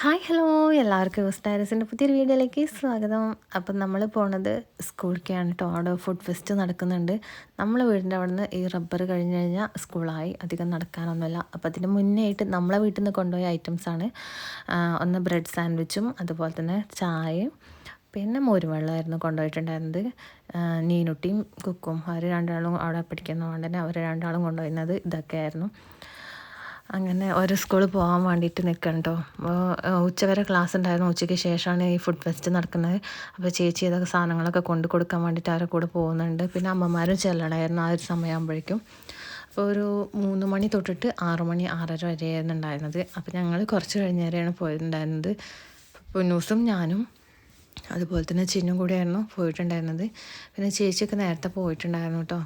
Hi hello. എല്ലാവർക്കും സ്റ്റാരസിന്റെ പുതിയൊരു വീഡിയോയിലേക്ക് സ്വാഗതം. അപ്പം നമ്മൾ പോണത് സ്കൂളിലേക്കാണ് കേട്ടോ അവിടെ ഫുഡ് ഫെസ്റ്റ് നടക്കുന്നുണ്ട്. നമ്മൾ വീടിന്റെ അവിടെ നിന്ന് ഈ റബ്ബർ കഴിഞ്ഞ് കഴിഞ്ഞാൽ സ്കൂളായി. അധികം നടക്കാനൊന്നുമില്ല. അപ്പോൾ അതിന് മുന്നേ ആയിട്ട് നമ്മളെ വീട്ടിൽ നിന്ന് കൊണ്ടുപോയ ഐറ്റംസാണ് ഒന്ന് ബ്രെഡ് സാൻഡ്വിച്ചും അതുപോലെ തന്നെ ചായയും പിന്നെ മോരുവെള്ളമായിരുന്നു കൊണ്ടുപോയിട്ടുണ്ടായിരുന്നത്. നീനുട്ടിയും കുക്കും. അവർ രണ്ടാളും അവിടെ പഠിക്കുന്നതുകൊണ്ട് തന്നെ അവർ രണ്ടാളും കൊണ്ടുപോയിരുന്നത് ഇതൊക്കെയായിരുന്നു. അങ്ങനെ ഒരു സ്കൂളിൽ പോകാൻ വേണ്ടിയിട്ട് നിൽക്കണ്ടോ ഉച്ചവരെ ക്ലാസ് ഉണ്ടായിരുന്നു. ഉച്ചയ്ക്ക് ശേഷമാണ് ഈ ഫുഡ് ഫെസ്റ്റ് നടക്കുന്നത്. അപ്പോൾ ചേച്ചി ഇതൊക്കെ സാധനങ്ങളൊക്കെ കൊണ്ട് കൊടുക്കാൻ വേണ്ടിയിട്ട് അവരെ കൂടെ പോകുന്നുണ്ട്. പിന്നെ അമ്മമാരും ചെല്ലണമായിരുന്നു ആ ഒരു സമയമാകുമ്പോഴേക്കും. അപ്പോൾ ഒരു മൂന്ന് മണി തൊട്ടിട്ട് ആറു മണി ആറര വരെയായിരുന്നു ഉണ്ടായിരുന്നത്. അപ്പോൾ ഞങ്ങൾ കുറച്ച് കഴിഞ്ഞേരെയാണ് പോയിട്ടുണ്ടായിരുന്നത്. പൊന്നൂസും ഞാനും അതുപോലെ തന്നെ ചിന്നും കൂടെയായിരുന്നു പോയിട്ടുണ്ടായിരുന്നത്. പിന്നെ ചേച്ചിയൊക്കെ നേരത്തെ പോയിട്ടുണ്ടായിരുന്നു കേട്ടോ.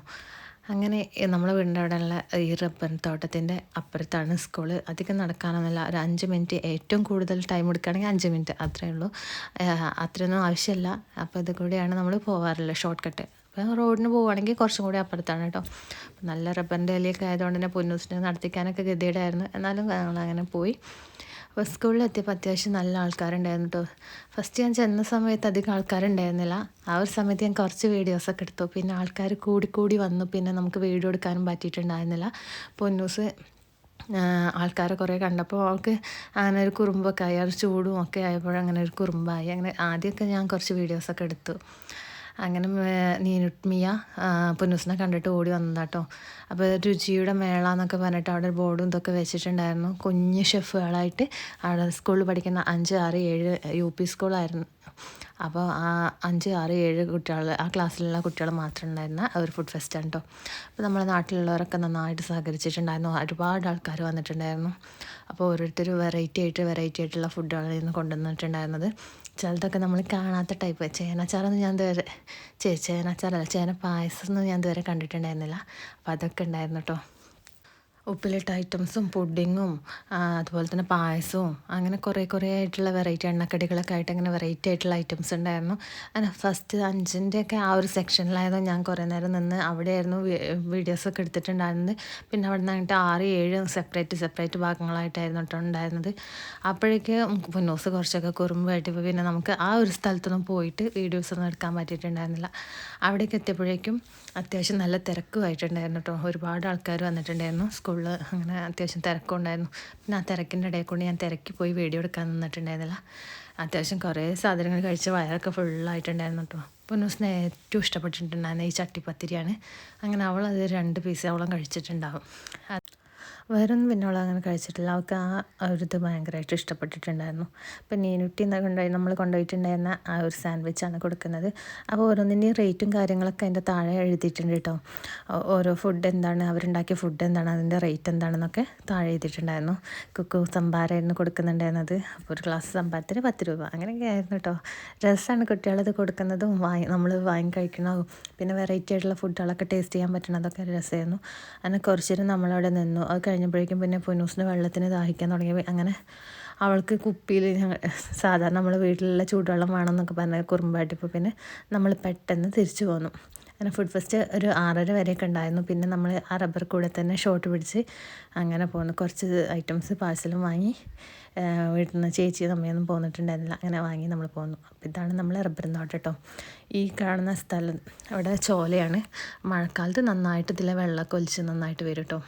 അങ്ങനെ നമ്മളെ വീടിന്റെ അവിടെയുള്ള ഈ റബ്ബൻ തോട്ടത്തിന്റെ അപ്പുറത്താണ് സ്കൂൾ. അധികം നടക്കാനൊന്നുമില്ല. ഒരു അഞ്ച് മിനിറ്റ് ഏറ്റവും കൂടുതൽ ടൈം എടുക്കുകയാണെങ്കിൽ അഞ്ച് മിനിറ്റ് അത്രയേ ഉള്ളൂ. അത്രയൊന്നും ആവശ്യമില്ല. അപ്പോൾ ഇത് കൂടിയാണ് നമ്മൾ പോകാറുള്ളത് ഷോർട്ട് കട്ട് അപ്പം റോഡിന് പോവുകയാണെങ്കിൽ കുറച്ചും കൂടി അപ്പുറത്താണ് കേട്ടോ. നല്ല റബ്ബറിന്റെ ഇലയൊക്കെ ആയതുകൊണ്ട് തന്നെ പൊന്നൂസിനെ നടത്തിക്കാനൊക്കെ ഗതിയുടെയായിരുന്നു എന്നാലും ഞങ്ങൾ അങ്ങനെ പോയി. അപ്പോൾ സ്കൂളിലെത്തിയപ്പോൾ അത്യാവശ്യം നല്ല ആൾക്കാരുണ്ടായിരുന്നു കേട്ടോ ഫസ്റ്റ് ഞാൻ ചെന്ന സമയത്ത് അധികം ആൾക്കാരുണ്ടായിരുന്നില്ല. ആ ഒരു സമയത്ത് ഞാൻ കുറച്ച് വീഡിയോസൊക്കെ എടുത്തു. പിന്നെ ആൾക്കാർ കൂടി കൂടി വന്നു. പിന്നെ നമുക്ക് വീഡിയോ എടുക്കാനും പറ്റിയിട്ടുണ്ടായിരുന്നില്ല. പൊന്നൂസ് ആൾക്കാരെ കുറേ കണ്ടപ്പോൾ അവൾക്ക് അങ്ങനെ ഒരു കുറുമ്പൊക്കെ ആയി. അവർ ചൂടും ഒക്കെ ആയപ്പോൾ അങ്ങനെ ഒരു കുറുമ്പായി. അങ്ങനെ ആദ്യമൊക്കെ ഞാൻ കുറച്ച് വീഡിയോസൊക്കെ എടുത്തു. അങ്ങനെ നീനുട്മിയ പുന്നൂസിനെ കണ്ടിട്ട് ഓടി വന്നതാട്ടോ. അപ്പോൾ രുചിയുടെ മേള എന്നൊക്കെ പറഞ്ഞിട്ട് അവിടെ ബോർഡും ഇതൊക്കെ വെച്ചിട്ടുണ്ടായിരുന്നു. കുഞ്ഞ് ഷെഫുകളായിട്ട് അവിടെ സ്കൂളിൽ പഠിക്കുന്ന അഞ്ച് ആറ് ഏഴ് യു പി സ്കൂളായിരുന്നു. അപ്പോൾ ആ അഞ്ച് ആറ് ഏഴ് കുട്ടികൾ ആ ക്ലാസ്സിലുള്ള കുട്ടികൾ മാത്രം ഉണ്ടായിരുന്ന ഒരു ഫുഡ് ഫെസ്റ്റാണ് കേട്ടോ അപ്പോൾ നമ്മുടെ നാട്ടിലുള്ളവരൊക്കെ നന്നായിട്ട് സഹകരിച്ചിട്ടുണ്ടായിരുന്നു. ഒരുപാട് ആൾക്കാർ വന്നിട്ടുണ്ടായിരുന്നു. അപ്പോൾ ഓരോരുത്തർ വെറൈറ്റി ആയിട്ട് വെറൈറ്റി ആയിട്ടുള്ള ഫുഡുകളായിരുന്നു കൊണ്ടുവന്നിട്ടുണ്ടായിരുന്നത്. ചിലതൊക്കെ നമ്മൾ കാണാത്ത ടൈപ്പ് ചേനച്ചാറൊന്നും ഞാൻ ഇതുവരെ ചേ ചേനച്ചാറല്ല ചേന പായസമൊന്നും ഞാൻ ഇതുവരെ കണ്ടിട്ടുണ്ടായിരുന്നില്ല. അപ്പോൾ അതൊക്കെ ഉണ്ടായിരുന്നു കേട്ടോ ഉപ്പിലിട്ട ഐറ്റംസും പുഡിങ്ങും അതുപോലെ തന്നെ പായസവും അങ്ങനെ കുറേ കുറേ ആയിട്ടുള്ള വെറൈറ്റി എണ്ണക്കടികളൊക്കെ ആയിട്ട് അങ്ങനെ വെറൈറ്റി ആയിട്ടുള്ള ഐറ്റംസ് ഉണ്ടായിരുന്നു. ഫസ്റ്റ് അഞ്ചിന്റെയൊക്കെ ആ ഒരു സെക്ഷനിലായിരുന്നു ഞാൻ കുറേ നേരം നിന്ന് അവിടെയായിരുന്നു വീഡിയോസൊക്കെ എടുത്തിട്ടുണ്ടായിരുന്നത്. പിന്നെ അവിടെ നിന്ന് ആറ് ഏഴ് സെപ്പറേറ്റ് സെപ്പറേറ്റ് ഭാഗങ്ങളായിട്ടായിരുന്നു കേട്ടോ ഉണ്ടായിരുന്നത്. അപ്പോഴേക്ക് പൊന്നൂസ് കുറച്ചൊക്കെ കുറുമ്പായിട്ട് പിന്നെ നമുക്ക് ആ ഒരു സ്ഥലത്തൊന്നും പോയിട്ട് വീഡിയോസൊന്നും എടുക്കാൻ പറ്റിയിട്ടുണ്ടായിരുന്നില്ല. അവിടേക്ക് എത്തിയപ്പോഴേക്കും അത്യാവശ്യം നല്ല തിരക്കുമായിട്ടുണ്ടായിരുന്നു കേട്ടോ. ഒരുപാട് ആൾക്കാർ വന്നിട്ടുണ്ടായിരുന്നു. സ്കൂളിൽ അങ്ങനെ അത്യാവശ്യം തിരക്കും ഉണ്ടായിരുന്നു. പിന്നെ ആ തിരക്കിന്റെ ഇടയിൽ കൊണ്ട് ഞാൻ തിരക്കി പോയി വീഡിയോ എടുക്കാൻ നിന്നിട്ടുണ്ടായിരുന്നില്ല. അത്യാവശ്യം കുറേ സാധനങ്ങൾ കഴിച്ച് വയറൊക്കെ ഫുള്ളായിട്ടുണ്ടായിരുന്നു കേട്ടോ. അപ്പോൾ ന്യൂസിന് ഏറ്റവും ഇഷ്ടപ്പെട്ടിട്ടുണ്ടായിരുന്നു ഈ ചട്ടിപ്പത്തിരിയാണ്. അങ്ങനെ അവൾ രണ്ട് പീസ് അവളും കഴിച്ചിട്ടുണ്ടാവും. വേറൊന്നും പിന്നെ അങ്ങനെ കഴിച്ചിട്ടില്ല. അവൾക്ക് ആ ഒരു ഇത് ഭയങ്കരമായിട്ട് ഇഷ്ടപ്പെട്ടിട്ടുണ്ടായിരുന്നു. അപ്പം നീനുട്ടി കൊണ്ടുപോയി നമ്മൾ കൊണ്ടുപോയിട്ടുണ്ടായിരുന്ന ആ ഒരു സാൻഡ്വിച്ചാണ് കൊടുക്കുന്നത്. അപ്പോൾ ഓരോന്നിന്റെയും റേറ്റും കാര്യങ്ങളൊക്കെ അതിന്റെ താഴെ എഴുതിയിട്ടുണ്ട് കേട്ടോ. ഓരോ ഫുഡ് എന്താണ് അവരുണ്ടാക്കിയ ഫുഡ് എന്താണ് അതിന്റെ റേറ്റ് എന്താണെന്നൊക്കെ താഴെ എഴുതിയിട്ടുണ്ടായിരുന്നു. കുക്കു സംഭാരമായിരുന്നു കൊടുക്കുന്നുണ്ടായിരുന്നത്. അപ്പോൾ ഒരു ഗ്ലാസ് സംഭാരത്തിന് പത്ത് രൂപ. അങ്ങനെയൊക്കെ ആയിരുന്നു കേട്ടോ. രസമാണ് കുട്ടികളത് കൊടുക്കുന്നതും. വാങ്ങി നമ്മൾ വാങ്ങി കഴിക്കണതും. പിന്നെ വെറൈറ്റി ആയിട്ടുള്ള ഫുഡുകളൊക്കെ ടേസ്റ്റ് ചെയ്യാൻ പറ്റണതൊക്കെ രസമായിരുന്നു. അങ്ങനെ കുറച്ചേരം നമ്മളവിടെ നിന്നു. അത് കഴിഞ്ഞപ്പോഴേക്കും പിന്നെ പൊന്നൂസിന് വെള്ളത്തിന് ദാഹിക്കാൻ തുടങ്ങി. അങ്ങനെ അവൾക്ക് കുപ്പിയിൽ സാധാരണ നമ്മൾ വീട്ടിലുള്ള ചൂടുവെള്ളം വേണമെന്നൊക്കെ പറഞ്ഞ കുറുമ്പായിട്ടിപ്പോൾ പിന്നെ നമ്മൾ പെട്ടെന്ന് തിരിച്ചു പോന്നു. അങ്ങനെ ഫുഡ് ഫസ്റ്റ് ഒരു ആറര വരെയൊക്കെ ഉണ്ടായിരുന്നു. പിന്നെ നമ്മൾ ആ റബ്ബർ കൂടെ തന്നെ ഷോട്ട് പിടിച്ച് അങ്ങനെ പോന്നു. കുറച്ച് ഐറ്റംസ് പാഴ്സലും വാങ്ങി. വീട്ടിൽ നിന്ന് ചേച്ചി നമ്മയൊന്നും പോന്നിട്ടുണ്ടായിരുന്നില്ല. അങ്ങനെ വാങ്ങി നമ്മൾ പോന്നു. അപ്പോൾ ഇതാണ് നമ്മൾ റബ്ബർ നോട്ട് കേട്ടോ. ഈ കാണുന്ന സ്ഥലം. അവിടെ ചോലയാണ്. മഴക്കാലത്ത് നന്നായിട്ട് ഇതിലെ വെള്ളമൊക്കെ ഒലിച്ച് നന്നായിട്ട് വരും കേട്ടോ.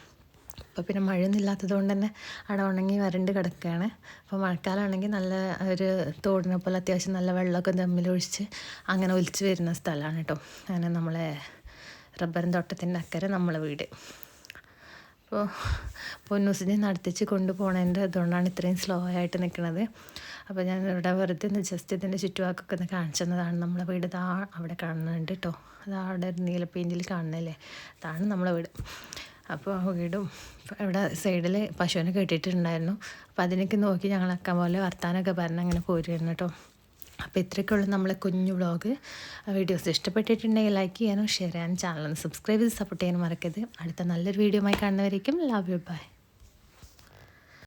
അപ്പോൾ പിന്നെ മഴയൊന്നുമില്ലാത്തത് കൊണ്ട് തന്നെ അവിടെ ഉണങ്ങി വരണ്ട് കിടക്കുകയാണ്. അപ്പോൾ മഴക്കാലമാണെങ്കിൽ നല്ല ഒരു തോടിനെ പോലെ അത്യാവശ്യം നല്ല വെള്ളമൊക്കെ തമ്മിലൊഴിച്ച് അങ്ങനെ ഒലിച്ച് വരുന്ന സ്ഥലമാണ് കേട്ടോ. അങ്ങനെ നമ്മളെ റബ്ബറിൻ തോട്ടത്തിന്റെ അക്കരെ നമ്മളെ വീട്. അപ്പോൾ പൊന്നൂസിനെ നടത്തിച്ച് കൊണ്ടുപോകണതിന്റെ അതുകൊണ്ടാണ് ഇത്രയും സ്ലോ ആയിട്ട് നിൽക്കുന്നത് അപ്പോൾ ഞാൻ ഇവിടെ വെറുതെ ഒന്ന് ജസ്റ്റ് ഇതിന്റെ ചുറ്റുവാക്കൊക്കെ ഒന്ന് കാണിച്ചതാണ് നമ്മളെ വീട്. ഇതാ അവിടെ കാണുന്നുണ്ട് കേട്ടോ. അത് അവിടെ നീല പെയിന്റിൽ കാണുന്നില്ലേ അതാണ് നമ്മളെ വീട്. അപ്പോൾ വീടും ഇവിടെ സൈഡിൽ പശുവിനെ കെട്ടിയിട്ടുണ്ടായിരുന്നു. അപ്പോൾ അതിനൊക്കെ നോക്കി ഞങ്ങൾ അക്കം പോലെ വർത്താനൊക്കെ പറഞ്ഞ് അങ്ങനെ പോരുമായിരുന്നു കേട്ടോ. അപ്പോൾ ഇത്രയൊക്കെയുള്ള നമ്മളെ കുഞ്ഞു വ്ളോഗ്. വീഡിയോസ് ഇഷ്ടപ്പെട്ടിട്ടുണ്ടെങ്കിൽ ലൈക്ക് ചെയ്യാനും ഷെയർ ചെയ്യാനും ചാനൽ സബ്സ്ക്രൈബ് ചെയ്ത് സപ്പോർട്ട് ചെയ്യാനും മറക്കരുത്. അടുത്ത നല്ലൊരു വീഡിയോ ആയി കാണുന്നവരേക്കും ലവ് യു ബൈ